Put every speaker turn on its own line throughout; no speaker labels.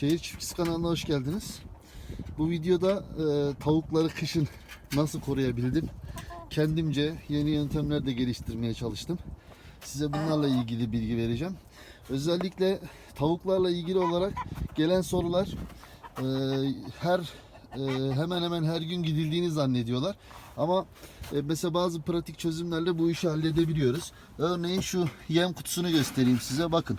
Şehir Çiftçisi kanalına hoş geldiniz. Bu videoda e, tavukları kışın nasıl koruyabildim? Kendimce yeni yöntemler de geliştirmeye çalıştım. Size bunlarla ilgili bilgi vereceğim. Özellikle tavuklarla ilgili olarak gelen sorular e, her e, hemen hemen her gün gidildiğini zannediyorlar. Ama e, mesela bazı pratik çözümlerle bu işi halledebiliyoruz. Örneğin şu yem kutusunu göstereyim size. Bakın.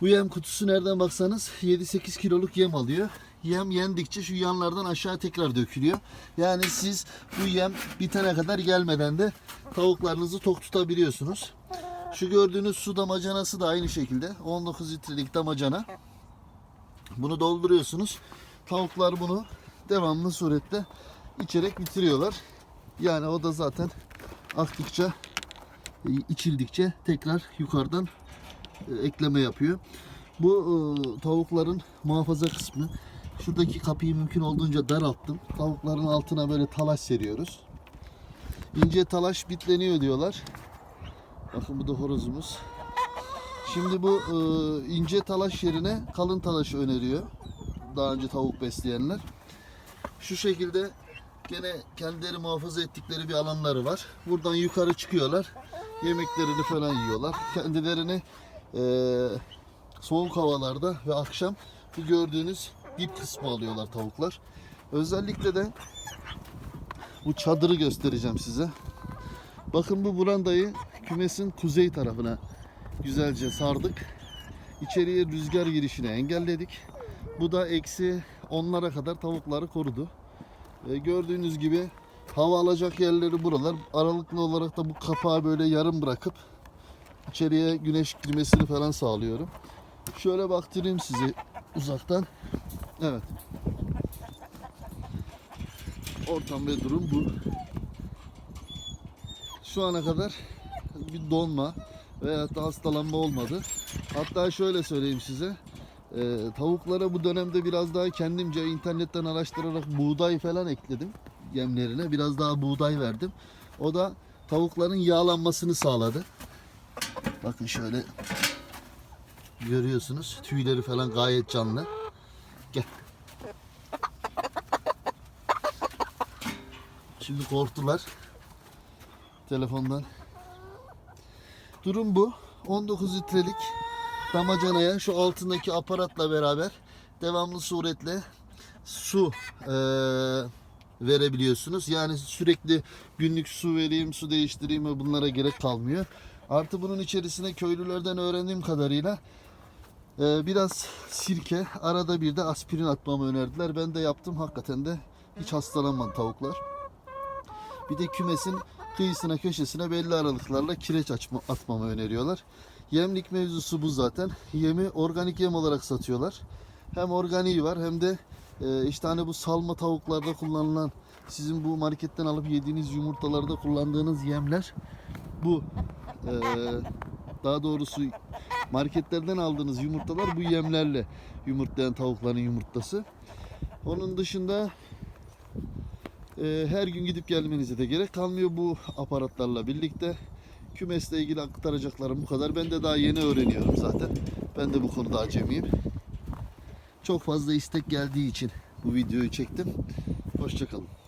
Bu yem kutusu nereden baksanız 7-8 kiloluk yem alıyor. Yem yendikçe şu yanlardan aşağı tekrar dökülüyor. Yani siz bu yem bitene kadar gelmeden de tavuklarınızı tok tutabiliyorsunuz. Şu gördüğünüz su damacanası da aynı şekilde 19 litrelik damacana. Bunu dolduruyorsunuz. Tavuklar bunu devamlı surette içerek bitiriyorlar. Yani o da zaten aktıkça içildikçe tekrar yukarıdan ekleme yapıyor. Bu e, tavukların muhafaza kısmı. Şuradaki kapıyı mümkün olduğunca daralttım. Tavukların altına böyle talaş seriyoruz. İnce talaş bitleniyor diyorlar. Bakın bu da horozumuz. Şimdi bu e, ince talaş yerine kalın talaşı öneriyor. Daha önce tavuk besleyenler. Şu şekilde gene kendileri muhafaza ettikleri bir alanları var. Buradan yukarı çıkıyorlar. Yemeklerini falan yiyorlar. Kendilerini e, soğuk havalarda ve akşam bu gördüğünüz dip kısmı alıyorlar tavuklar. Özellikle de bu çadırı göstereceğim size. Bakın bu brandayı kümesin kuzey tarafına güzelce sardık. İçeriye rüzgar girişini engelledik. Bu da eksi onlara kadar tavukları korudu. Ee, gördüğünüz gibi hava alacak yerleri buralar. Aralıklı olarak da bu kapağı böyle yarım bırakıp içeriye güneş girmesini falan sağlıyorum. Şöyle baktırayım sizi uzaktan. Evet. Ortam ve durum bu. Şu ana kadar bir donma veya da hastalanma olmadı. Hatta şöyle söyleyeyim size. e, tavuklara bu dönemde biraz daha kendimce internetten araştırarak buğday falan ekledim yemlerine. Biraz daha buğday verdim. O da tavukların yağlanmasını sağladı. Bakın şöyle görüyorsunuz. Tüyleri falan gayet canlı. Gel. Şimdi korktular. Telefondan. Durum bu. 19 litrelik damacanaya şu altındaki aparatla beraber devamlı suretle su eee, verebiliyorsunuz. Yani sürekli günlük su vereyim, su değiştireyim ve bunlara gerek kalmıyor. Artı bunun içerisine köylülerden öğrendiğim kadarıyla eee, biraz sirke, arada bir de aspirin atmamı önerdiler. Ben de yaptım. Hakikaten de hiç hastalanmadı tavuklar. Bir de kümesin kıyısına köşesine belli aralıklarla kireç açma, atmamı öneriyorlar. Yemlik mevzusu bu zaten. Yemi organik yem olarak satıyorlar. Hem organiği var hem de e, işte hani bu salma tavuklarda kullanılan sizin bu marketten alıp yediğiniz yumurtalarda kullandığınız yemler bu. E, daha doğrusu marketlerden aldığınız yumurtalar bu yemlerle yumurtlayan tavukların yumurtası. Onun dışında e, her gün gidip gelmenize de gerek kalmıyor bu aparatlarla birlikte. Kümesle ilgili aktaracaklarım bu kadar. Ben de daha yeni öğreniyorum zaten. Ben de bu konuda acemiyim. Çok fazla istek geldiği için bu videoyu çektim. Hoşçakalın.